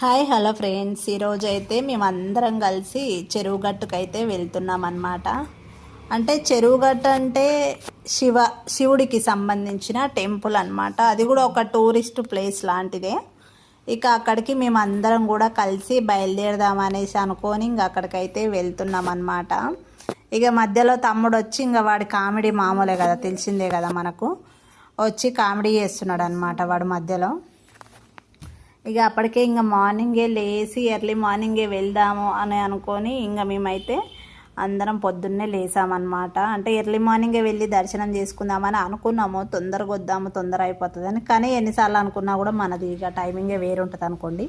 Hi hello friends. ఈరోజు అయితే మేమందరం కలిసి చెరువు గట్టుకైతే వెళ్తున్నాం అన్నమాట అంటే చెరువు గట్టు అంటే శివ శివుడికి సంబంధించిన టెంపుల్ అనమాట అది కూడా ఒక టూరిస్ట్ ప్లేస్ లాంటిదే. ఇక అక్కడికి మేము అందరం కూడా కలిసి బయలుదేరదాం అనేసి అనుకొని ఇంక అక్కడికైతే వెళ్తున్నాం అన్నమాట ఇక మధ్యలో తమ్ముడు వచ్చి ఇంకా వాడి కామెడీ మామూలే కదా తెలిసిందే కదా మనకు. వచ్చి కామెడీ చేస్తున్నాడు అనమాట వాడు మధ్యలో. ఇక అప్పటికే ఇంకా మార్నింగే లేచి ఎర్లీ మార్నింగే వెళ్దాము అని అనుకొని ఇంకా మేమైతే అందరం పొద్దున్నే లేసామన్నమాట. అంటే ఎర్లీ మార్నింగే వెళ్ళి దర్శనం చేసుకుందామని అనుకున్నాము. తొందరగా వద్దాము తొందర అయిపోతుందని. కానీ ఎన్నిసార్లు అనుకున్నా కూడా మనది ఇక టైమింగే వేరు ఉంటుంది అనుకోండి.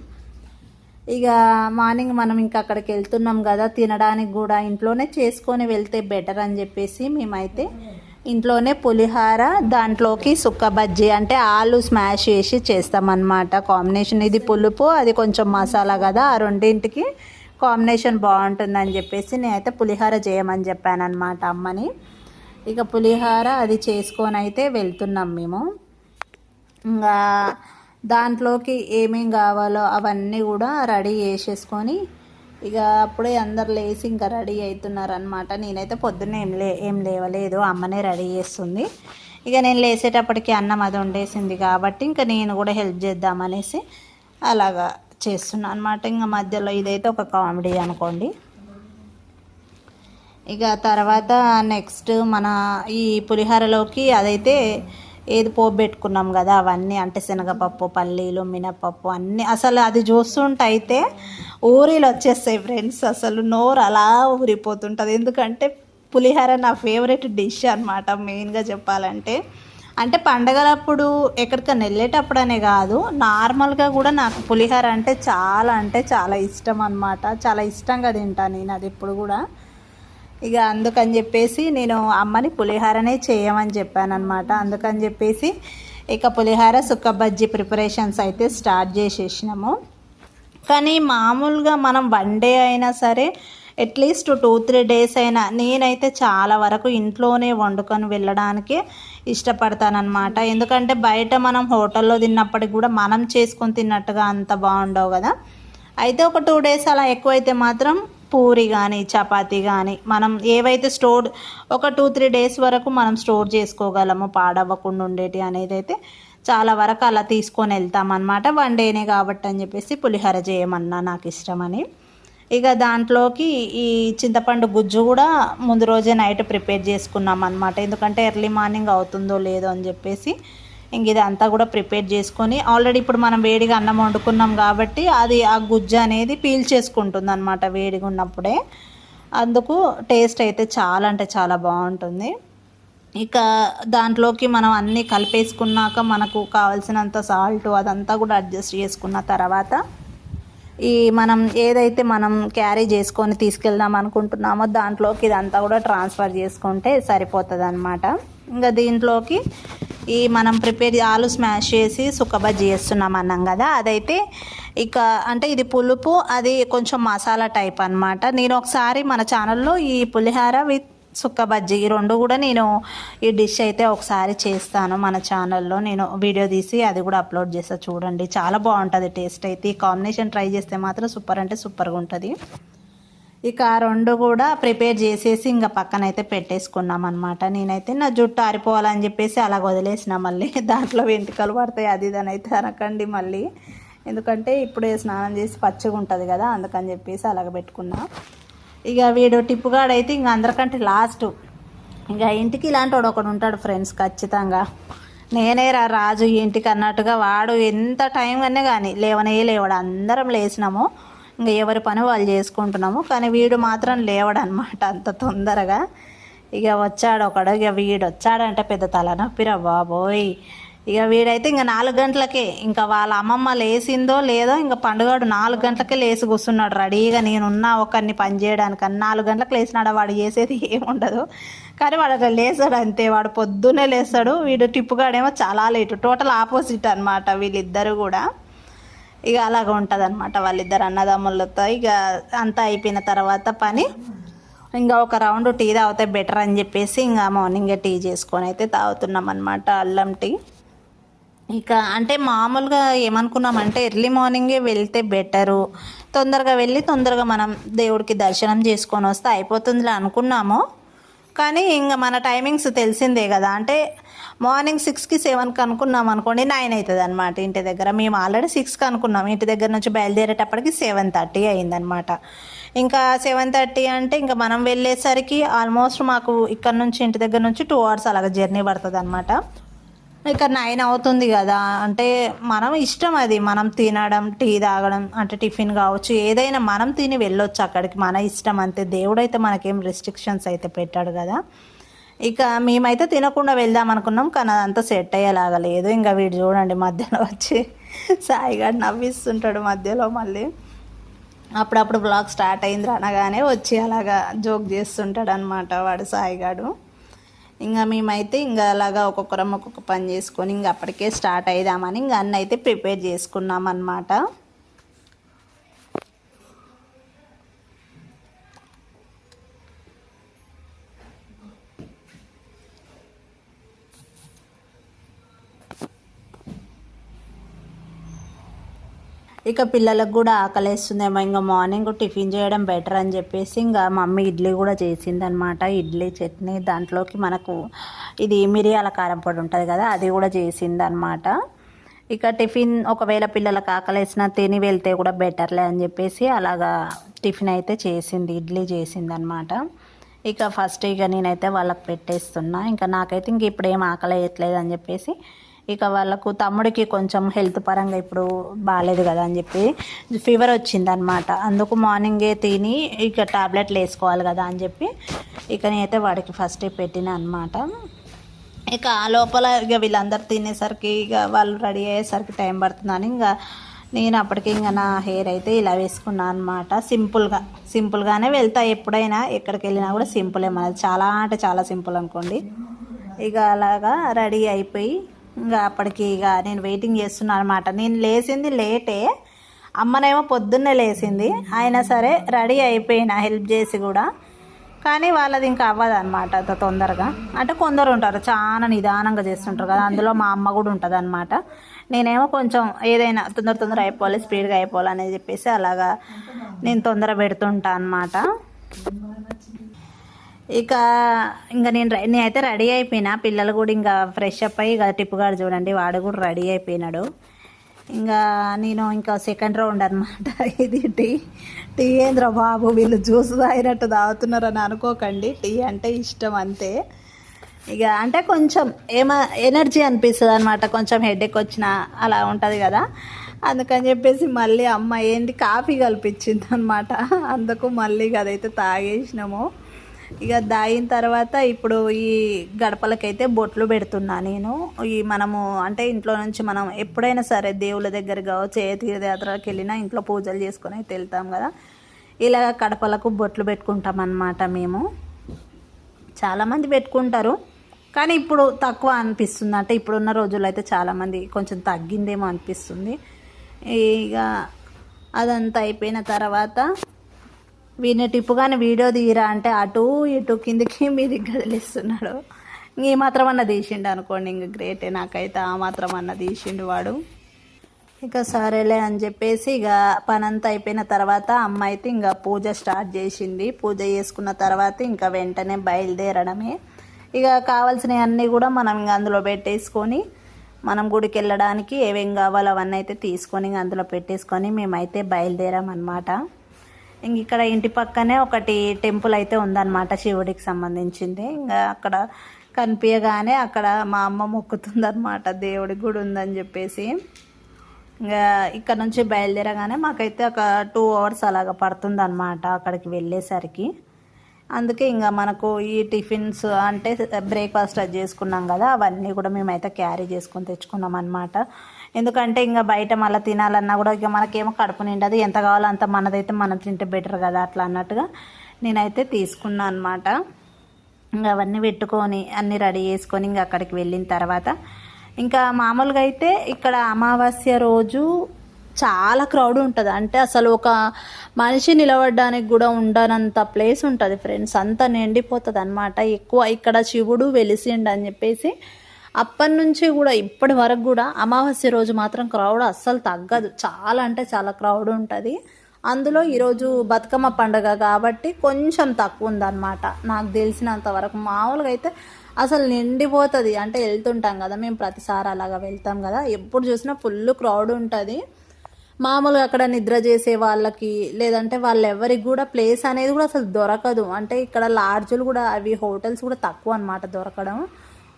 ఇక మార్నింగ్ మనం ఇంకా అక్కడికి వెళ్తున్నాం కదా తినడానికి కూడా ఇంట్లోనే చేసుకొని వెళ్తే బెటర్ అని చెప్పేసి మేమైతే ఇంట్లోనే పులిహార దాంట్లోకి సుక్క బజ్జీ అంటే ఆలు స్మాష్ చేసి చేస్తామన్నమాట. కాంబినేషన్ ఇది పులుపు అది కొంచెం మసాలా కదా ఆ రెండింటికి కాంబినేషన్ బాగుంటుందని చెప్పేసి నేనైతే పులిహార చేయమని చెప్పాను అనమాట అమ్మని. ఇక పులిహార అది చేసుకొని అయితే వెళ్తున్నాం మేము. ఇంకా దాంట్లోకి ఏమేం కావాలో అవన్నీ కూడా రెడీ చేసేసుకొని ఇక అప్పుడే అందరు లేచి ఇంకా రెడీ అవుతున్నారు అనమాట నేనైతే పొద్దున్నే ఏం లే ఏం లేవలేదు. అమ్మనే రెడీ చేస్తుంది. ఇక నేను లేసేటప్పటికి అన్నం అది వండేసింది కాబట్టి ఇంకా నేను కూడా హెల్ప్ చేద్దామనేసి అలాగా చేస్తున్నాను అనమాట ఇంకా మధ్యలో ఇదైతే ఒక కామెడీ అనుకోండి. ఇక తర్వాత నెక్స్ట్ మన ఈ పులిహోరలోకి అదైతే ఏది పోబెట్టుకున్నాం కదా అవన్నీ అంటే శనగపప్పు పల్లీలు మినపప్పు అన్నీ. అసలు అది చూస్తుంటే అయితే ఊరిలో వచ్చేస్తాయి ఫ్రెండ్స్ అసలు నోరు అలా ఊరిపోతుంటుంది. ఎందుకంటే పులిహోర నా ఫేవరెట్ డిష్ అనమాట మెయిన్గా చెప్పాలంటే. అంటే పండగలప్పుడు ఎక్కడికైనా వెళ్ళేటప్పుడు అనే కాదు నార్మల్గా కూడా నాకు పులిహోర అంటే చాలా అంటే చాలా ఇష్టం అనమాట చాలా ఇష్టంగా తింటాను నేను అది ఇప్పుడు కూడా. ఇక అందుకని చెప్పేసి నేను అమ్మని పులిహారనే చేయమని చెప్పాను అనమాట అందుకని చెప్పేసి ఇక పులిహార సుక్క బజ్జీ ప్రిపరేషన్స్ అయితే స్టార్ట్ చేసేసినాము. కానీ మామూలుగా మనం వన్ డే అయినా సరే అట్లీస్ట్ టూ త్రీ డేస్ అయినా నేనైతే చాలా వరకు ఇంట్లోనే వండుకొని వెళ్ళడానికి ఇష్టపడతానమాట ఎందుకంటే బయట మనం హోటల్లో తిన్నప్పటికి కూడా మనం చేసుకొని తిన్నట్టుగా అంత బాగుండవు కదా. అయితే ఒక టూ డేస్ అలా ఎక్కువైతే మాత్రం పూరి కానీ చపాతి కానీ మనం ఏవైతే స్టోర్ ఒక టూ త్రీ డేస్ వరకు మనం స్టోర్ చేసుకోగలము పాడవ్వకుండా ఉండేటి అనేది అయితే చాలా వరకు అలా తీసుకొని వెళ్తామన్నమాట. వన్ డేనే కాబట్టి అని చెప్పేసి పులిహోర చేయమన్నా నాకు ఇష్టమని. ఇక దాంట్లోకి ఈ చింతపండు గుజ్జు కూడా ముందు రోజే నైట్ ప్రిపేర్ చేసుకున్నాం అనమాట ఎందుకంటే ఎర్లీ మార్నింగ్ అవుతుందో లేదో అని చెప్పేసి ఇంక ఇదంతా కూడా ప్రిపేర్ చేసుకొని ఆల్రెడీ ఇప్పుడు మనం వేడిగా అన్నం వండుకున్నాం కాబట్టి అది ఆ గుజ్జు అనేది పీల్చేసుకుంటుంది అనమాట వేడిగా ఉన్నప్పుడే. అందుకు టేస్ట్ అయితే చాలా అంటే చాలా బాగుంటుంది. ఇక దాంట్లోకి మనం అన్నీ కలిపేసుకున్నాక మనకు కావాల్సినంత సాల్ట్ అదంతా కూడా అడ్జస్ట్ చేసుకున్న తర్వాత ఈ మనం ఏదైతే మనం క్యారీ చేసుకొని తీసుకెళ్దాం అనుకుంటున్నామో దాంట్లోకి ఇదంతా కూడా ట్రాన్స్ఫర్ చేసుకుంటే సరిపోతుంది అనమాట ఇంకా దీంట్లోకి ఈ మనం ప్రిపేర్ ఆలు స్మాష్ చేసి సుక్కబజ్జీ చేస్తున్నాం అన్నాం కదా అదైతే ఇక అంటే ఇది పులుపు అది కొంచెం మసాలా టైప్ అనమాట నేను ఒకసారి మన ఛానల్లో ఈ పులిహార విత్ సుక్క బజ్జీ ఈ రెండు కూడా నేను ఈ డిష్ అయితే ఒకసారి చేస్తాను మన ఛానల్లో. నేను వీడియో తీసి అది కూడా అప్లోడ్ చేస్తా చూడండి. చాలా బాగుంటుంది టేస్ట్ అయితే. ఈ కాంబినేషన్ ట్రై చేస్తే మాత్రం సూపర్ అంటే సూపర్గా ఉంటుంది. ఇక ఆ రెండు కూడా ప్రిపేర్ చేసేసి ఇంకా పక్కన అయితే పెట్టేసుకున్నాం అనమాట నేనైతే నా జుట్టు ఆరిపోవాలని చెప్పేసి అలా వదిలేసిన మళ్ళీ. దాంట్లో వెంట్రుకలు పడతాయి అది ఇదని అయితే అనకండి మళ్ళీ. ఎందుకంటే ఇప్పుడే స్నానం చేసి పచ్చిగా ఉంటుంది కదా అందుకని చెప్పేసి అలాగ పెట్టుకున్నా. ఇక వీడు టిప్పుగాడైతే ఇంక అందరికంటే లాస్ట్. ఇక ఇంటికి ఇలాంటి వాడు ఒకడు ఉంటాడు ఫ్రెండ్స్ ఖచ్చితంగా. నేనే రా రాజు ఇంటికి అన్నట్టుగా వాడు ఎంత టైం అనే కానీ లేవనే లేవాడు. అందరం లేచినాము. ఇంకా ఎవరి పని వాళ్ళు చేసుకుంటున్నాము. కానీ వీడు మాత్రం లేవడనమాట అంత తొందరగా. ఇక వచ్చాడు ఒకడు ఇక వీడు వచ్చాడంటే పెద్ద తలనొప్పిరా బాబోయ్. ఇక వీడైతే ఇంకా నాలుగు గంటలకే ఇంకా వాళ్ళ అమ్మమ్మ లేచిందో లేదో ఇంకా పండుగాడు నాలుగు గంటలకే లేచి కూర్చున్నాడు. రెడీగా నేనున్నా ఒకరిని పని చేయడానికి అని నాలుగు గంటలకు లేచినాడు. వాడు చేసేది ఏముండదు. కానీ వాడు అట్లా లేచాడు అంతే. వాడు పొద్దున్నే లేస్తాడు. వీడు టిప్పుగాడేమో చాలా లేటు. టోటల్ ఆపోజిట్ అనమాట వీళ్ళిద్దరు కూడా. ఇక అలాగ ఉంటుంది అనమాట వాళ్ళిద్దరు అన్నదమ్ములతో. ఇక అంతా అయిపోయిన తర్వాత పని. ఇంకా ఒక రౌండ్ టీ తాగితే బెటర్ అని చెప్పేసి ఇంకా మార్నింగే టీ చేసుకొని అయితే తాగుతున్నాం అనమాట అల్లం టీ. ఇక అంటే మామూలుగా ఏమనుకున్నామంటే ఎర్లీ మార్నింగే వెళ్తే బెటరు తొందరగా వెళ్ళి తొందరగా మనం దేవుడికి దర్శనం చేసుకొని వస్తే అయిపోతుందిలే అనుకున్నాము. కానీ ఇంకా మన టైమింగ్స్ తెలిసిందే కదా. అంటే మార్నింగ్ సిక్స్కి సెవెన్కి అనుకున్నాం అనుకోండి నైన్ అవుతుంది అనమాట ఇంటి దగ్గర. మేము ఆల్రెడీ సిక్స్కి అనుకున్నాం. ఇంటి దగ్గర నుంచి బయలుదేరేటప్పటికి సెవెన్ థర్టీ అయిందనమాట ఇంకా సెవెన్ థర్టీ అంటే ఇంకా మనం వెళ్ళేసరికి ఆల్మోస్ట్ మాకు ఇక్కడ నుంచి ఇంటి దగ్గర నుంచి టూ అవర్స్ అలాగ జర్నీ పడుతుంది అనమాట ఇక నైన్ అవుతుంది కదా. అంటే మనం ఇష్టం అది. మనం తినడం టీ తాగడం అంటే టిఫిన్ కావచ్చు ఏదైనా మనం తిని వెళ్ళొచ్చు అక్కడికి. మన ఇష్టం అంతే. దేవుడైతే మనకేం రెస్ట్రిక్షన్స్ అయితే పెట్టాడు కదా. ఇక మేమైతే తినకుండా వెళ్దాం అనుకున్నాం కానీ అదంతా సెట్ అయ్యేలాగా లేదు. ఇంకా వీడు చూడండి మధ్యలో వచ్చి సాయిగాడు నవ్విస్తుంటాడు మధ్యలో మళ్ళీ. అప్పుడప్పుడు బ్లాగ్ స్టార్ట్ అయింది అనగానే వచ్చి అలాగా జోక్ చేస్తుంటాడు అనమాట వాడు సాయిగాడు. ఇంకా మేమైతే ఇంకా అలాగా ఒక్కొక్కరం ఒక్కొక్క పని చేసుకొని ఇంకా అప్పటికే స్టార్ట్ అయిదామని ఇంకా అన్న అయితే ప్రిపేర్ చేసుకున్నాం అనమాట ఇక పిల్లలకు కూడా ఆకలేస్తుందేమో. ఇంకా మార్నింగ్ టిఫిన్ చేయడం బెటర్ అని చెప్పేసి ఇంకా మమ్మీ ఇడ్లీ కూడా చేసిందనమాట ఇడ్లీ చట్నీ దాంట్లోకి మనకు ఇది మిరియాల కారం పొడి ఉంటుంది కదా అది కూడా చేసిందనమాట ఇక టిఫిన్ ఒకవేళ పిల్లలకు ఆకలేసినా తిని వెళ్తే కూడా బెటర్లే అని చెప్పేసి అలాగా టిఫిన్ అయితే చేసింది ఇడ్లీ చేసింది అనమాట ఇక ఫస్ట్ ఇక నేనైతే వాళ్ళకి పెట్టేస్తున్నా. ఇంకా నాకైతే ఇంక ఇప్పుడు ఏం ఆకలి వేయట్లేదు అని చెప్పేసి ఇక వాళ్ళకు తమ్ముడికి కొంచెం హెల్త్ పరంగా ఇప్పుడు బాగాలేదు కదా అని చెప్పి ఫీవర్ వచ్చిందనమాట అందుకు మార్నింగే తిని ఇక టాబ్లెట్లు వేసుకోవాలి కదా అని చెప్పి ఇక నేనైతే వాడికి ఫస్ట్ పెట్టిన అనమాట ఇక ఆ లోపల ఇక వీళ్ళందరూ తినేసరికి ఇక వాళ్ళు రెడీ అయ్యేసరికి టైం పడుతుందని ఇంకా నేను అప్పటికి ఇంకా నా హెయిర్ అయితే ఇలా వేసుకున్నాను అనమాట సింపుల్గా సింపుల్గానే వెళ్తా ఎప్పుడైనా ఎక్కడికి వెళ్ళినా కూడా సింపులే మనది. చాలా అంటే చాలా సింపుల్ అనుకోండి. ఇక అలాగా రెడీ అయిపోయి ఇంకా అప్పటికి ఇక నేను వెయిటింగ్ చేస్తున్నాను అనమాట నేను లేచింది లేటే అమ్మనేమో పొద్దున్నే లేచింది అయినా సరే రెడీ అయిపోయిన హెల్ప్ చేసి కూడా. కానీ వాళ్ళది ఇంకా అవ్వదు అనమాట అంత తొందరగా. అంటే కొందరు ఉంటారు చాలా నిదానంగా చేస్తుంటారు కదా. అందులో మా అమ్మ కూడా ఉంటుంది అనమాట నేనేమో కొంచెం ఏదైనా తొందర తొందర అయిపోవాలి స్పీడ్గా అయిపోవాలి అని చెప్పేసి అలాగా నేను తొందర పెడుతుంటా అనమాట ఇక ఇంకా నేను నేనైతే రెడీ అయిపోయినా. పిల్లలు కూడా ఇంకా ఫ్రెష్ అప్ అయ్యి ఇక టిప్పుగాడు చూడండి వాడు కూడా రెడీ అయిపోయినాడు. ఇంకా నేను ఇంకా సెకండ్ రౌండ్ అనమాట ఇది టీ టీ ఏంద్ర బాబు వీళ్ళు జ్యూస్ తాగినట్టు తాగుతున్నారని అనుకోకండి. టీ అంటే ఇష్టం అంతే. ఇక అంటే కొంచెం ఏమ ఎనర్జీ అనిపిస్తుంది అనమాట కొంచెం హెడేక్ వచ్చినా అలా ఉంటుంది కదా. అందుకని చెప్పేసి మళ్ళీ అమ్మ ఏంటి కాఫీ కల్పించింది అనమాట అందుకు మళ్ళీ ఇక అదైతే తాగేసినాము. ఇక దాగిన తర్వాత ఇప్పుడు ఈ గడపలకైతే బొట్లు పెడుతున్నా నేను. ఈ మనము అంటే ఇంట్లో నుంచి మనం ఎప్పుడైనా సరే దేవుళ్ళ దగ్గర కావచ్చు ఏ తీర్థయాత్రలకు వెళ్ళినా ఇంట్లో పూజలు చేసుకొని అయితే వెళ్తాం కదా. ఇలా గడపలకు బొట్లు పెట్టుకుంటాం అన్నమాట మేము. చాలామంది పెట్టుకుంటారు. కానీ ఇప్పుడు తక్కువ అనిపిస్తుంది. అంటే ఇప్పుడున్న రోజుల్లో అయితే చాలామంది కొంచెం తగ్గిందేమో అనిపిస్తుంది. ఇక అదంతా అయిపోయిన తర్వాత వీడిని టిప్పుగానే వీడియో తీయరా అంటే అటు ఇటు కిందికి మీదికి కదిలిస్తున్నాడు ఈ మాత్రం అన్న తీసిండు అనుకోండి ఇంక గ్రేటే నాకైతే ఆ మాత్రం అన్న తీసిండు వాడు. ఇక సరేలే అని చెప్పేసి ఇక పనంతా అయిపోయిన తర్వాత అమ్మ అయితే ఇంకా పూజ స్టార్ట్ చేసింది. పూజ చేసుకున్న తర్వాత ఇంకా వెంటనే బయలుదేరడమే. ఇక కావాల్సినవి అన్నీ కూడా మనం ఇంకా అందులో పెట్టేసుకొని మనం గుడికి వెళ్ళడానికి ఏమేం కావాలో అవన్నీ అయితే తీసుకొని ఇంక అందులో పెట్టేసుకొని మేమైతే బయలుదేరామన్నమాట. ఇంక ఇక్కడ ఇంటి పక్కనే ఒకటి టెంపుల్ అయితే ఉందన్నమాట శివుడికి సంబంధించింది. ఇంకా అక్కడ కనిపించగానే అక్కడ మా అమ్మ మొక్కుతుందన్నమాట దేవుడి గుడి ఉందని చెప్పేసి. ఇంకా ఇక్కడ నుంచి బయలుదేరగానే మాకైతే ఒక టూ అవర్స్ అలాగ పడుతుందన్నమాట అక్కడికి వెళ్ళేసరికి. అందుకే ఇంకా మనకు ఈ టిఫిన్స్ అంటే బ్రేక్ఫాస్ట్ అది చేసుకున్నాం కదా అవన్నీ కూడా మేమైతే క్యారీ చేసుకొని తెచ్చుకున్నాం అనమాట ఎందుకంటే ఇంకా బయట మళ్ళీ తినాలన్నా కూడా ఇక మనకేమో కడుపు నిండదు. ఎంత కావాలో అంత మనదైతే మనం తింటే బెటర్ కదా అట్లా అన్నట్టుగా నేనైతే తీసుకున్నాను అనమాట ఇంకా అవన్నీ పెట్టుకొని అన్నీ రెడీ చేసుకొని ఇంకా అక్కడికి వెళ్ళిన తర్వాత ఇంకా మామూలుగా అయితే ఇక్కడ అమావాస్య రోజు చాలా క్రౌడ్ ఉంటుంది. అంటే అసలు ఒక మనిషి నిలబడడానికి కూడా ఉండనంత ప్లేస్ ఉంటుంది ఫ్రెండ్స్. అంతా నిండిపోతుంది అనమాట ఎక్కువ ఇక్కడ శివుడు వెలిసిండు అని చెప్పేసి అప్పటి నుంచి కూడా ఇప్పటి వరకు కూడా అమావాస్య రోజు మాత్రం క్రౌడ్ అస్సలు తగ్గదు. చాలా అంటే చాలా క్రౌడ్ ఉంటుంది. అందులో ఈరోజు బతుకమ్మ పండుగ కాబట్టి కొంచెం తక్కువ ఉందన్నమాట. నాకు తెలిసినంత వరకు. మామూలుగా అయితే అసలు నిండిపోతుంది. అంటే వెళ్తుంటాం కదా మేము ప్రతిసారి అలాగా వెళ్తాం కదా. ఎప్పుడు చూసినా ఫుల్ క్రౌడ్ ఉంటుంది. మామూలుగా అక్కడ నిద్ర చేసే వాళ్ళకి లేదంటే వాళ్ళెవరికి కూడా ప్లేస్ అనేది కూడా అసలు దొరకదు. అంటే ఇక్కడ లాడ్జులు కూడా అవి హోటల్స్ కూడా తక్కువ అనమాట దొరకడం.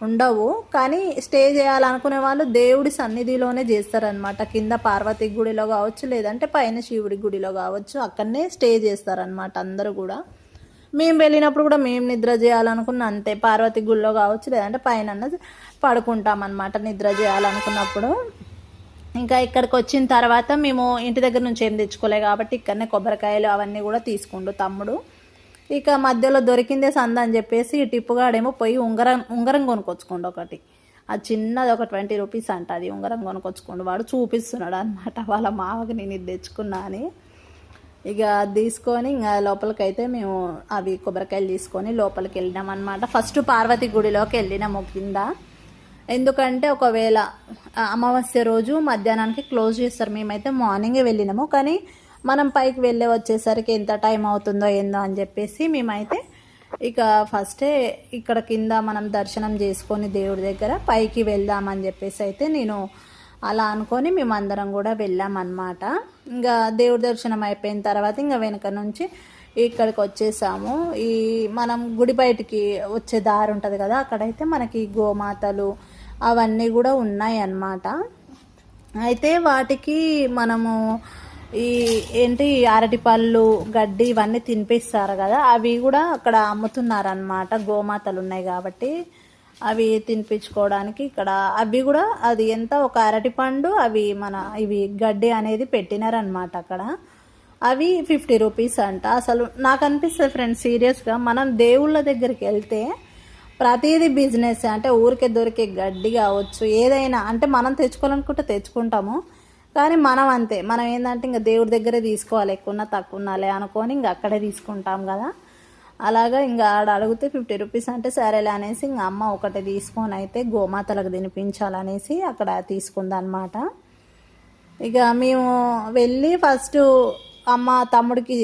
ఉండవు. కానీ స్టే చేయాలనుకునే వాళ్ళు దేవుడి సన్నిధిలోనే చేస్తారనమాట కింద పార్వతి గుడిలో కావచ్చు లేదంటే పైన శివుడి గుడిలో కావచ్చు అక్కడనే స్టే చేస్తారనమాట అందరూ కూడా. మేము వెళ్ళినప్పుడు కూడా మేము నిద్ర చేయాలనుకున్న అంతే. పార్వతి గుడిలో కావచ్చు లేదంటే పైన పడుకుంటాం అనమాట నిద్ర చేయాలనుకున్నప్పుడు. ఇంకా ఇక్కడికి వచ్చిన తర్వాత మేము ఇంటి దగ్గర నుంచి ఏం తెచ్చుకోలే కాబట్టి ఇక్కడనే కొబ్బరికాయలు అవన్నీ కూడా తీసుకుండు తమ్ముడు. ఇక మధ్యలో దొరికిందే సంద అని చెప్పేసి టిప్పుగాడేమో పోయి ఉంగరం ఉంగరం కొనుక్కొచ్చుకోండి ఒకటి. ఆ చిన్నది ఒక ట్వంటీ రూపీస్ అంట అది ఉంగరం కొనుక్కొచ్చుకోండి. వాడు చూపిస్తున్నాడు అనమాట వాళ్ళ మావకి నేను ఇది తెచ్చుకున్నా అని. ఇక అది తీసుకొని ఇంకా లోపలికి అయితే మేము అవి కొబ్బరికాయలు తీసుకొని లోపలికి వెళ్ళినాం అనమాట ఫస్ట్ పార్వతి గుడిలోకి వెళ్ళినాము కింద. ఎందుకంటే ఒకవేళ అమావాస్య రోజు మధ్యాహ్నానికి క్లోజ్ చేస్తారు మేమైతే మార్నింగే వెళ్ళినాము. కానీ మనం పైకి వెళ్ళే వచ్చేసరికి ఎంత టైం అవుతుందో ఏందో అని చెప్పేసి మేమైతే ఇక ఫస్టే ఇక్కడ కింద మనం దర్శనం చేసుకొని దేవుడి దగ్గర పైకి వెళ్దామని చెప్పేసి అయితే నేను అలా అనుకొని మేమందరం కూడా వెళ్ళామన్నమాట. ఇంకా దేవుడి దర్శనం అయిపోయిన తర్వాత ఇంకా వెనుక నుంచి ఇక్కడికి వచ్చేసాము. ఈ మనం గుడి బయటికి వచ్చే దారి ఉంటుంది కదా అక్కడైతే మనకి గోమాతలు అవన్నీ కూడా ఉన్నాయి అన్నమాట అయితే వాటికి మనము ఈ ఏంటి అరటిపళ్ళు గడ్డి ఇవన్నీ తినిపిస్తారు కదా అవి కూడా అక్కడ అమ్ముతున్నారనమాట గోమాతలు ఉన్నాయి కాబట్టి అవి తినిపించుకోవడానికి ఇక్కడ. అవి కూడా అది ఎంత ఒక అరటిపండు అవి మన ఇవి గడ్డి అనేది పెట్టినారనమాట అక్కడ. అవి ఫిఫ్టీ రూపీస్ అంట. అసలు నాకు అనిపిస్తుంది ఫ్రెండ్స్ సీరియస్గా మనం దేవుళ్ళ దగ్గరికి వెళ్తే ప్రతిదీ బిజినెస్ అంటే ఊరికే దొరికే గడ్డి కావచ్చు ఏదైనా. అంటే మనం తెచ్చుకోవాలనుకుంటే తెచ్చుకుంటాము. కానీ మనం అంతే. మనం ఏంటంటే ఇంకా దేవుడి దగ్గరే తీసుకోవాలి. ఎక్కువ తక్కువ ఉన్నాలే అనుకొని ఇంక అక్కడే తీసుకుంటాం కదా. అలాగా ఇంకా ఆడ అడిగితే ఫిఫ్టీ రూపీస్ అంటే సరేలే అనేసి ఇంకా అమ్మ ఒకటి తీసుకొని అయితే గోమాతలకు తినిపించాలనేసి అక్కడ తీసుకుందనమాట ఇక మేము వెళ్ళి ఫస్ట్ అమ్మ తమ్ముడికి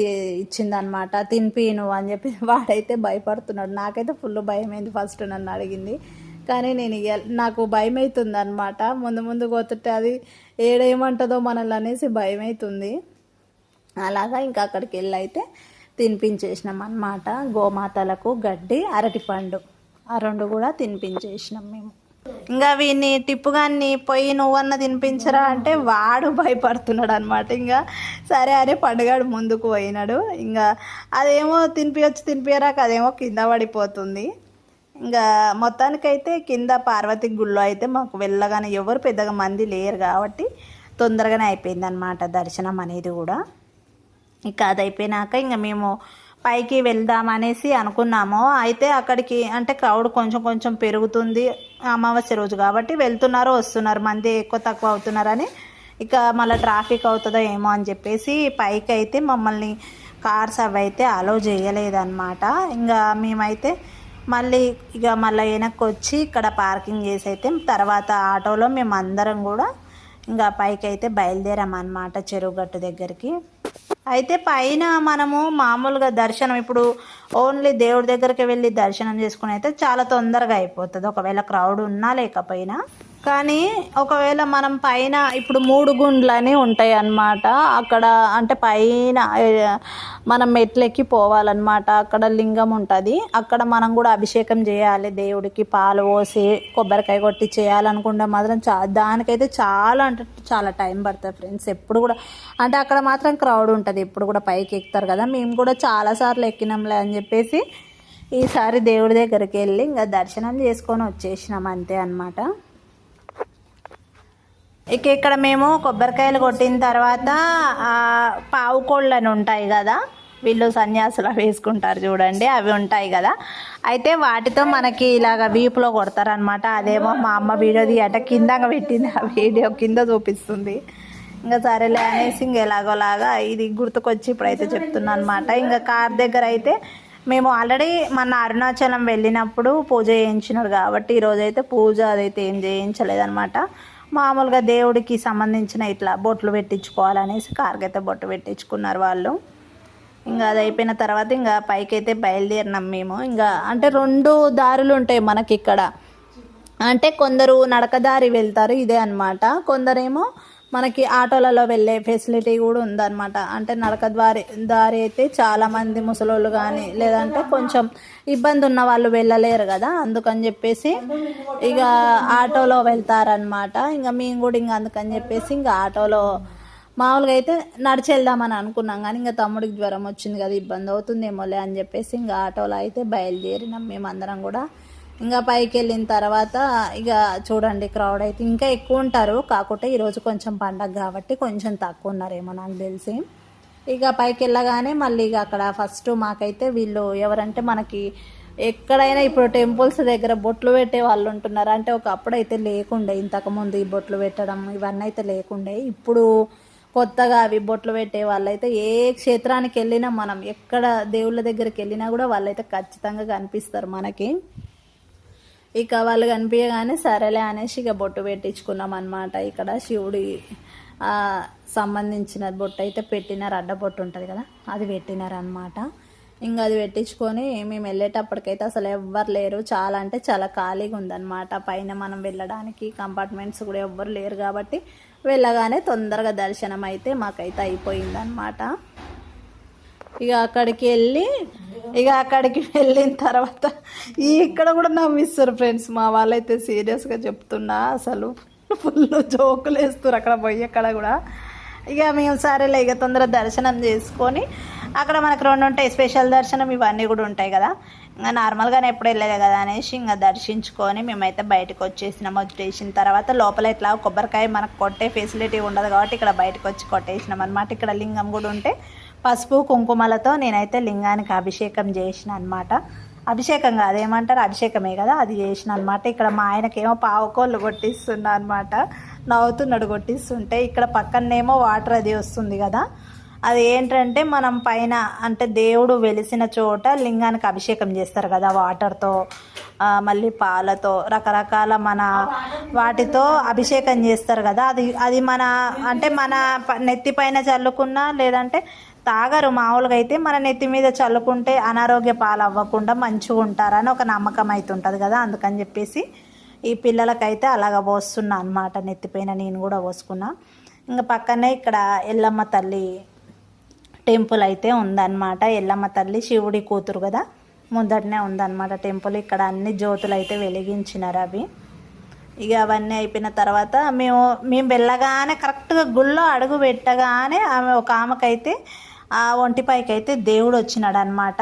ఇచ్చిందనమాట తినిపిను అని చెప్పి వాడైతే భయపడుతున్నాడు. నాకైతే ఫుల్ భయం అయింది ఫస్ట్ నన్ను అడిగింది. కానీ నేను నాకు భయం అవుతుంది అనమాట ముందు ముందు పోతుంటే అది ఏడేమంటుందో మనల్ని అనేసి భయం అవుతుంది అలాగా ఇంకా అక్కడికి వెళ్ళి అయితే తినిపించేసినాం అన్నమాట గోమాతలకు గడ్డి అరటిపండు. ఆ రెండు కూడా తినిపించేసినాం మేము. ఇంకా వీడిని టిప్పుగాన్ని పోయి నువ్వన్న తినిపించరా అంటే వాడు భయపడుతున్నాడు అనమాట ఇంకా సరే అరే పండుగాడు ముందుకు పోయినాడు. ఇంకా అదేమో తినిపించచ్చు తినిపించరాక అదేమో కింద పడిపోతుంది. ఇంకా మొత్తానికైతే కింద పార్వతి గుళ్ళో అయితే మాకు వెళ్ళగానే ఎవరు పెద్దగా మంది లేరు కాబట్టి తొందరగానే అయిపోయింది అనమాట దర్శనం అనేది కూడా. ఇక అది అయిపోయినాక ఇంకా మేము పైకి వెళ్దామనేసి అనుకున్నాము. అయితే అక్కడికి అంటే క్రౌడ్ కొంచెం కొంచెం పెరుగుతుంది అమావాస్య రోజు కాబట్టి వెళ్తున్నారు వస్తున్నారు మంది ఎక్కువ తక్కువ అవుతున్నారని. ఇక మళ్ళీ ట్రాఫిక్ అవుతుందో ఏమో అని చెప్పేసి పైకి అయితే మమ్మల్ని కార్స్ అవి అయితే అలో చేయలేదన్నమాట. ఇంకా మేమైతే మళ్ళీ ఇక మళ్ళీ వెనక్కి వచ్చి ఇక్కడ పార్కింగ్ చేసి అయితే తర్వాత ఆటోలో మేము అందరం కూడా ఇంకా పైకి అయితే బయలుదేరామన్నమాట చెరువుగట్టు దగ్గరికి. అయితే పైన మనము మామూలుగా దర్శనం ఇప్పుడు ఓన్లీ దేవుడి దగ్గరికి వెళ్ళి దర్శనం చేసుకుని అయితే చాలా తొందరగా అయిపోతుంది. ఒకవేళ క్రౌడ్ ఉన్నా లేకపోయినా. కానీ ఒకవేళ మనం పైన ఇప్పుడు మూడు గుండ్లని ఉంటాయి అన్నమాట అక్కడ అంటే పైన మనం మెట్లెక్కి పోవాలన్నమాట. అక్కడ లింగం ఉంటుంది. అక్కడ మనం కూడా అభిషేకం చేయాలి. దేవుడికి పాలు పోసి కొబ్బరికాయ కొట్టి చేయాలనుకుంటే మాత్రం చా దానికైతే చాలా అంటే చాలా టైం పడుతుంది ఫ్రెండ్స్. ఎప్పుడు కూడా అంటే అక్కడ మాత్రం క్రౌడ్ ఉంటుంది. ఎప్పుడు కూడా పైకి ఎక్కుతారు కదా. మేము కూడా చాలాసార్లు ఎక్కినాంలే అని చెప్పేసి ఈసారి దేవుడి దగ్గరికి వెళ్ళి ఇంకా దర్శనం చేసుకొని వచ్చేసినాం అంతే అన్నమాట. ఇక ఇక్కడ మేము కొబ్బరికాయలు కొట్టిన తర్వాత పావు కోళ్ళు అని ఉంటాయి కదా వీళ్ళు సన్యాసులు వేసుకుంటారు చూడండి అవి ఉంటాయి కదా. అయితే వాటితో మనకి ఇలాగ వీపులో కొడతారనమాట అదేమో మా అమ్మ వీడియో తీయట కింద పెట్టింది. ఆ వీడియో కింద చూపిస్తుంది. ఇంకా సరేలే అనేసి ఇంక ఎలాగోలాగా ఇది గుర్తుకొచ్చి ఇప్పుడైతే చెప్తున్నా అనమాట ఇంకా కార్ దగ్గర అయితే మేము ఆల్రెడీ మన అరుణాచలం వెళ్ళినప్పుడు పూజ చేయించినారు కాబట్టి ఈరోజు అయితే పూజ అదైతే ఏం చేయించలేదనమాట మామూలుగా దేవుడికి సంబంధించిన ఇట్లా బొట్లు పెట్టించుకోవాలనేసి కార్కైతే బొట్టు పెట్టించుకున్నారు వాళ్ళు. ఇంకా అది అయిపోయిన తర్వాత ఇంకా పైకైతే బయలుదేరినాం మేము. ఇంకా అంటే రెండు దారులు ఉంటాయి మనకి ఇక్కడ అంటే కొందరు నడకదారి వెళ్తారు ఇదే అన్నమాట. కొందరేమో మనకి ఆటోలలో వెళ్ళే ఫెసిలిటీ కూడా ఉందన్నమాట. అంటే నడక ద్వారి దారి అయితే చాలామంది ముసలోళ్ళు కానీ లేదంటే కొంచెం ఇబ్బంది ఉన్న వాళ్ళు వెళ్ళలేరు కదా. అందుకని చెప్పేసి ఇక ఆటోలో వెళ్తారనమాట ఇంకా మేము కూడా ఇంకా అందుకని చెప్పేసి ఇంకా ఆటోలో మామూలుగా అయితే నడిచి వెళ్దామని అనుకున్నాం. కానీ ఇంకా తమ్ముడికి జ్వరం వచ్చింది కదా ఇబ్బంది అవుతుందేమోలే అని చెప్పేసి ఇంకా ఆటోలో అయితే బయలుదేరినాం. మేమందరం కూడా ఇంకా పైకి వెళ్ళిన తర్వాత ఇక చూడండి క్రౌడ్ అయితే ఇంకా ఎక్కువ ఉంటారు. కాకుంటే ఈరోజు కొంచెం పండగ కాబట్టి కొంచెం తక్కువ ఉన్నారేమో నాకు తెలిసి. ఇక పైకి వెళ్ళగానే మళ్ళీ ఇక అక్కడ ఫస్ట్ మాకైతే వీళ్ళు ఎవరంటే మనకి ఎక్కడైనా ఇప్పుడు టెంపుల్స్ దగ్గర బొట్లు పెట్టే వాళ్ళు ఉంటున్నారు. అంటే ఒకప్పుడు అయితే లేకుండే ఇంతకుముందు ఈ బొట్లు పెట్టడం ఇవన్నీ అయితే లేకుండే. ఇప్పుడు కొత్తగా అవి బొట్లు పెట్టే వాళ్ళైతే ఏ క్షేత్రానికి వెళ్ళినా మనం ఎక్కడ దేవుళ్ళ దగ్గరికి వెళ్ళినా కూడా వాళ్ళైతే ఖచ్చితంగా కనిపిస్తారు మనకి. ఇక వాళ్ళు కనిపించగానే సరేలే అనేసి ఇక బొట్టు పెట్టించుకున్నాం అనమాట ఇక్కడ శివుడి సంబంధించిన బొట్టు అయితే పెట్టినారు. అడ్డ బొట్టు ఉంటుంది కదా అది పెట్టినారు అనమాట ఇంకా అది పెట్టించుకొని మేము వెళ్ళేటప్పటికైతే అసలు ఎవ్వరు లేరు. చాలా అంటే చాలా ఖాళీగా ఉందన్నమాట. పైన మనం వెళ్ళడానికి కంపార్ట్మెంట్స్ కూడా ఎవ్వరు లేరు కాబట్టి వెళ్ళగానే తొందరగా దర్శనం అయితే మాకైతే అయిపోయిందనమాట ఇక అక్కడికి వెళ్ళి ఇక అక్కడికి వెళ్ళిన తర్వాత ఈ ఇక్కడ కూడా నవ్విస్తారు ఫ్రెండ్స్ మా వాళ్ళైతే సీరియస్గా చెప్తున్నా అసలు ఫుల్ జోకులు వేస్తారు అక్కడ పోయి అక్కడ కూడా. ఇక మేము సరేలే ఇక తొందర దర్శనం చేసుకొని అక్కడ మనకు రెండు ఉంటాయి స్పెషల్ దర్శనం ఇవన్నీ కూడా ఉంటాయి కదా. ఇంకా నార్మల్గానే ఎప్పుడు వెళ్ళలేదు కదా అనేసి ఇంకా దర్శించుకొని మేమైతే బయటకు వచ్చేసినాము వచ్చేసిన తర్వాత లోపల ఇట్లా కొబ్బరికాయ మనకు కొట్టే ఫెసిలిటీ ఉండదు కాబట్టి ఇక్కడ బయటకు వచ్చి కొట్టేసినాం అనమాట ఇక్కడ లింగం కూడా ఉంటే పసుపు కుంకుమలతో నేనైతే లింగానికి అభిషేకం చేసిన అనమాట అభిషేకం కాదు ఏమంటారు? అభిషేకమే కదా అది చేసిన అనమాట ఇక్కడ మా ఆయనకేమో పావుకోళ్ళు కొట్టిస్తున్నా అనమాట నవ్వుతున్నాడు కొట్టిస్తుంటే ఇక్కడ పక్కనేమో వాటర్ అది వస్తుంది కదా. అది ఏంటంటే మనం పైన అంటే దేవుడు వెలిసిన చోట లింగానికి అభిషేకం చేస్తారు కదా వాటర్తో మళ్ళీ పాలతో రకరకాల మన వాటితో అభిషేకం చేస్తారు కదా. అది అది మన అంటే మన ప- నెత్తి పైన చల్లుకున్నా లేదంటే తాగరు. మామూలుగా అయితే మన నెత్తి మీద చల్లుకుంటే అనారోగ్య పాలు అవ్వకుండా మంచిగా ఉంటారని ఒక నమ్మకం అయితే ఉంటుంది కదా. అందుకని చెప్పేసి ఈ పిల్లలకైతే అలాగ పోస్తున్నా అనమాట నెత్తిపైన నేను కూడా పోసుకున్నా. ఇంకా పక్కనే ఇక్కడ ఎల్లమ్మ తల్లి టెంపుల్ అయితే ఉందన్నమాట. ఎల్లమ్మ తల్లి శివుడి కూతురు కదా. ముందటనే ఉందన్నమాట టెంపుల్. ఇక్కడ అన్ని జ్యోతులు అయితే వెలిగించినారు అవి. ఇక అవన్నీ అయిపోయిన తర్వాత మేము మేము వెళ్ళగానే కరెక్ట్గా గుళ్ళో అడుగు పెట్టగానే ఆమె ఒక ఆమెకైతే ఆ ఒంటిపైకి అయితే దేవుడు వచ్చినాడు అనమాట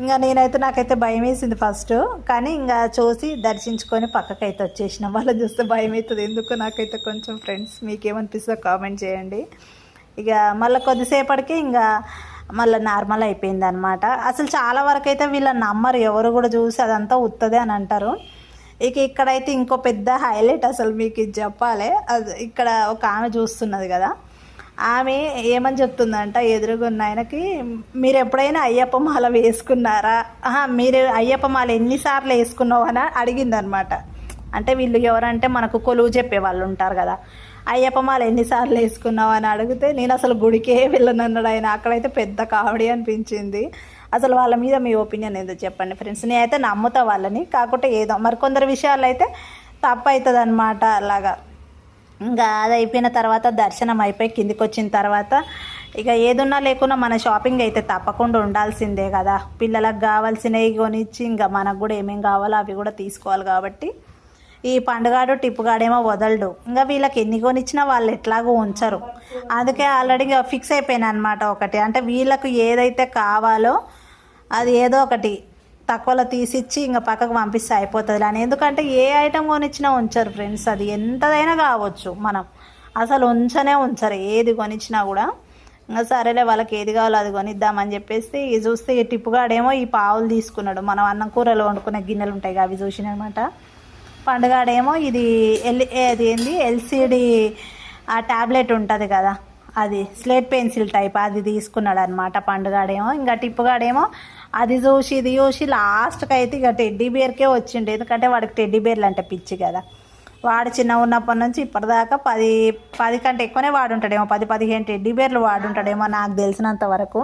ఇంకా నేనైతే నాకైతే భయం వేసింది ఫస్ట్. కానీ ఇంకా చూసి దర్శించుకొని పక్కకైతే వచ్చేసిన. వాళ్ళని చూస్తే భయం అవుతుంది ఎందుకు నాకైతే కొంచెం ఫ్రెండ్స్ మీకేమనిపిస్తుందో కామెంట్ చేయండి. ఇక మళ్ళీ కొద్దిసేపటికి ఇంకా మళ్ళీ నార్మల్ అయిపోయింది అనమాట అసలు చాలా వరకు అయితే వీళ్ళని నమ్మరు ఎవరు కూడా చూసి అదంతా ఉత్తదే అని అంటారు. ఇక ఇక్కడైతే ఇంకో పెద్ద హైలైట్ అసలు మీకు ఇది చెప్పాలి. అది ఇక్కడ ఒక ఆమె చూస్తున్నది కదా. ఆమె ఏమని చెప్తుందంట? ఎదురుగున్న ఆయనకి మీరు ఎప్పుడైనా అయ్యప్ప మాల వేసుకున్నారా? ఆహా, మీరు అయ్యప్ప మాల ఎన్నిసార్లు వేసుకున్నావు? అని అడిగిందనమాట. అంటే వీళ్ళు ఎవరంటే మనకు కొలువు చెప్పే వాళ్ళు ఉంటారు కదా. అయ్యప్ప మాల ఎన్నిసార్లు వేసుకున్నావు? అని అడిగితే నేను అసలు గుడికే వెళ్ళనన్నాడు ఆయన. అక్కడైతే పెద్ద కామెడీ అనిపించింది. అసలు వాళ్ళ మీద మీ ఒపీనియన్ ఏదో చెప్పండి ఫ్రెండ్స్. నేనైతే నమ్ముతా వాళ్ళని. కాకుంటే ఏదో మరి కొందరు విషయాలు అయితే తప్పు అవుతుంది అనమాట అలాగా. ఇంకా అది అయిపోయిన తర్వాత దర్శనం అయిపోయి కిందికి వచ్చిన తర్వాత ఇక ఏదున్నా లేకున్నా మన షాపింగ్ అయితే తప్పకుండా ఉండాల్సిందే కదా. పిల్లలకు కావాల్సినవి కొనిచ్చి ఇంకా మనకు కూడా ఏమేమి కావాలో అవి కూడా తీసుకోవాలి కాబట్టి ఈ పండుగాడు టిప్పుగాడేమో వదలడు. ఇంకా వీళ్ళకి ఎన్ని కొనిచ్చినా వాళ్ళు ఎట్లాగో ఉంచరు. అందుకే ఆల్రెడీ ఇంకా ఫిక్స్ అయిపోయినా అనమాట ఒకటి. అంటే వీళ్ళకు ఏదైతే కావాలో అది ఏదో ఒకటి. తక్కువలో తీసిచ్చి ఇంకా పక్కకు పంపిస్తే అయిపోతుంది అని. ఎందుకంటే ఏ ఐటెం కొనిచ్చినా ఉంచరు ఫ్రెండ్స్ అది ఎంతదైనా కావచ్చు మనం. అసలు ఉంచనే ఉంచరు ఏది కొనిచ్చినా కూడా. ఇంకా సరేలే వాళ్ళకి ఏది కావాలో అది కొనిద్దామని చెప్పేసి ఇది చూస్తే ఈ టిప్పుగాడేమో ఈ పావులు తీసుకున్నాడు. మనం అన్నం కూరలు వండుకునే గిన్నెలు ఉంటాయి అవి చూసినమాట పండుగాడేమో ఇది ఎల్ అది ఏంది? ఎల్సిడి ఆ ట్యాబ్లెట్ ఉంటుంది కదా. అది స్లేట్ పెన్సిల్ టైప్ అది తీసుకున్నాడు అనమాట పండుగాడేమో. ఇంకా టిప్పుగాడేమో అది చూసి ఇది చూసి లాస్ట్కి అయితే ఇక టెడ్డీ బేర్కే వచ్చిండు. ఎందుకంటే వాడికి టెడ్డీ బేర్లు అంటే పిచ్చి కదా. వాడు చిన్న ఉన్నప్పటి నుంచి ఇప్పటిదాకా పది పది కంటే ఎక్కువనే వాడుంటాడేమో. పది పదిహేను టెడ్డీ బేర్లు వాడుంటాడేమో నాకు తెలిసినంత వరకు.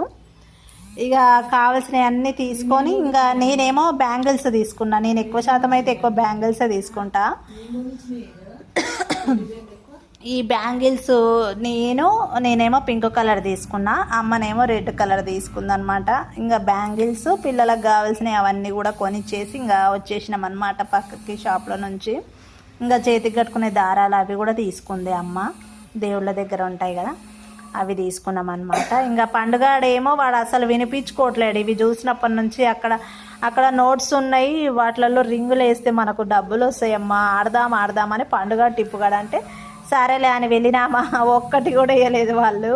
ఇక కావాల్సినవన్నీ తీసుకొని ఇంకా నేనేమో బ్యాంగిల్స్ తీసుకున్నా. నేను ఎక్కువ శాతం అయితే ఎక్కువ బ్యాంగిల్స్ తీసుకుంటా. ఈ బ్యాంగిల్స్ నేను నేనేమో పింక్ కలర్ తీసుకున్నా అమ్మనేమో రెడ్ కలర్ తీసుకుందనమాట. ఇంకా బ్యాంగిల్స్ పిల్లలకు కావాల్సినవి అవన్నీ కూడా కొనిచ్చేసి ఇంకా వచ్చేసినాం అనమాట పక్కకి షాప్లో నుంచి. ఇంకా చేతికి కట్టుకునే దారాలు అవి కూడా తీసుకుంది అమ్మ. దేవుళ్ళ దగ్గర ఉంటాయి కదా అవి తీసుకున్నాం అనమాట ఇంకా పండుగాడేమో వాడు అసలు వినిపించుకోవట్లేడు ఇవి చూసినప్పటి నుంచి అక్కడ అక్కడ నోట్స్ ఉన్నాయి. వాటిలలో రింగులు వేస్తే మనకు డబ్బులు వస్తాయమ్మా. ఆడదాం ఆడదామని పండుగ టిప్పుగాడు అంటే సరేలే అని వెళ్ళినామా ఒక్కటి కూడా వేయలేదు వాళ్ళు.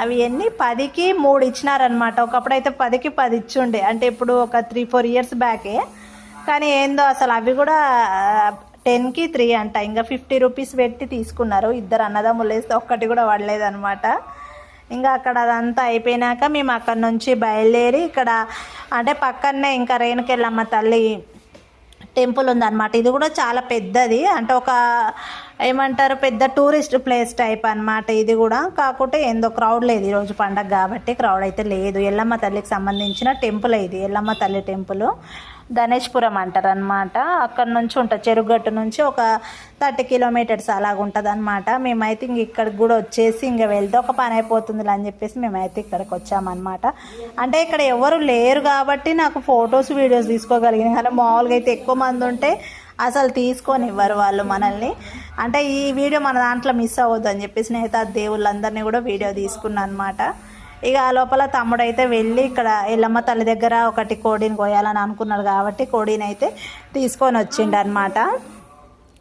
అవి ఎన్ని? పదికి మూడు ఇచ్చినారనమాట ఒకప్పుడైతే పదికి పది ఇచ్చుండే. అంటే ఇప్పుడు ఒక త్రీ ఫోర్ ఇయర్స్ బ్యాకే కానీ ఏందో అసలు అవి కూడా టెన్కి త్రీ అంట. ఇంకా ఫిఫ్టీ రూపీస్ పెట్టి తీసుకున్నారు. ఇద్దరు అన్నదమ్ములు వేస్తే ఒక్కటి కూడా పడలేదనమాట ఇంకా అక్కడ అదంతా అయిపోయినాక మేము అక్కడ నుంచి బయలుదేరి ఇక్కడ అంటే పక్కనే ఇంకా రేణుకెళ్ళమ్మ తల్లి టెంపుల్ ఉందన్నమాట. ఇది కూడా చాలా పెద్దది. అంటే ఒక ఏమంటారు పెద్ద టూరిస్ట్ ప్లేస్ టైప్ అనమాట ఇది కూడా. కాకుంటే ఏందో క్రౌడ్ లేదు ఈరోజు పండగ కాబట్టి క్రౌడ్ అయితే లేదు. ఎల్లమ్మ తల్లికి సంబంధించిన టెంపుల్ ఇది ఎల్లమ్మ తల్లి టెంపుల్. గణేష్పురం అంటారు అనమాట అక్కడ నుంచి ఉంటుంది చెరుగట్టు నుంచి ఒక థర్టీ కిలోమీటర్స్ అలాగ ఉంటుంది అనమాట మేమైతే ఇంక ఇక్కడికి కూడా వచ్చేసి ఇంక వెళ్తే ఒక పని అయిపోతుంది అని చెప్పేసి మేమైతే ఇక్కడికి వచ్చామన్నమాట. అంటే ఇక్కడ ఎవరు లేరు కాబట్టి నాకు ఫొటోస్ వీడియోస్ తీసుకోగలిగిన. కానీ మామూలుగా అయితే ఎక్కువ మంది ఉంటే అసలు తీసుకొని ఇవ్వరు వాళ్ళు మనల్ని. అంటే ఈ వీడియో మన దాంట్లో మిస్ అవ్వద్దని చెప్పి స్నేహిత దేవుళ్ళందరినీ కూడా వీడియో తీసుకున్నాను అనమాట ఇక ఆ లోపల తమ్ముడు అయితే వెళ్ళి ఇక్కడ ఎల్లమ్మ తల్లి దగ్గర ఒకటి కోడిని కోయాలని అనుకున్నాడు కాబట్టి కోడిని అయితే తీసుకొని వచ్చిండు అనమాట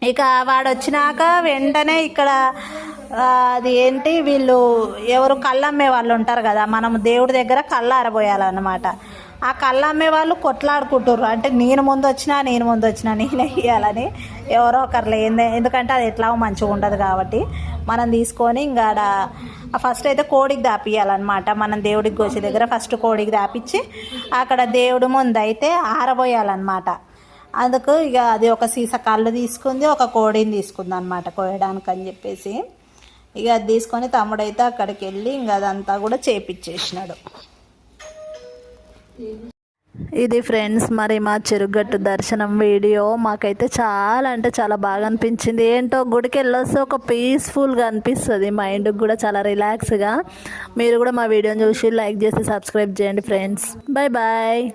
ఇక వాడు వచ్చినాక వెంటనే ఇక్కడ అది ఏంటి వీళ్ళు ఎవరు కళ్ళమ్మే వాళ్ళు ఉంటారు కదా మనం దేవుడి దగ్గర కళ్ళు ఆరబోయాలన్నమాట ఆ కళ్ళు అమ్మే వాళ్ళు కొట్లాడుకుంటారు అంటే నేను ముందు వచ్చినా నేను ముందు వచ్చినా నేనే ఇవ్వాలని ఎవరో ఒకరు లేదే ఎందుకంటే అది ఎట్లా మంచిగా ఉండదు కాబట్టి మనం తీసుకొని ఇంకా ఫస్ట్ అయితే కోడికి దాపియాలన్నమాట మనం దేవుడికి కోసే దగ్గర ఫస్ట్ కోడికి దాపిచ్చి అక్కడ దేవుడి ముందు అయితే ఆరబోయాలన్నమాట. అందుకు ఇక అది ఒక సీస కళ్ళు తీసుకుంది ఒక కోడిని తీసుకుంది అనమాట కోయడానికి అని చెప్పేసి. ఇక అది తీసుకొని తమ్ముడైతే అక్కడికి వెళ్ళి ఇంకా అదంతా కూడా చేపిచ్చేసినాడు. ఇది ఫ్రెండ్స్ మరి మా చెరుగట్టు దర్శనం వీడియో. మాకైతే చాలా అంటే చాలా బాగా అనిపించింది. ఏంటో గుడికి వెళ్ళొస్తే ఒక పీస్ఫుల్గా అనిపిస్తుంది. మైండ్కి కూడా చాలా రిలాక్స్గా మీరు కూడా మా వీడియోని చూసి లైక్ చేసి సబ్స్క్రైబ్ చేయండి ఫ్రెండ్స్. Bye bye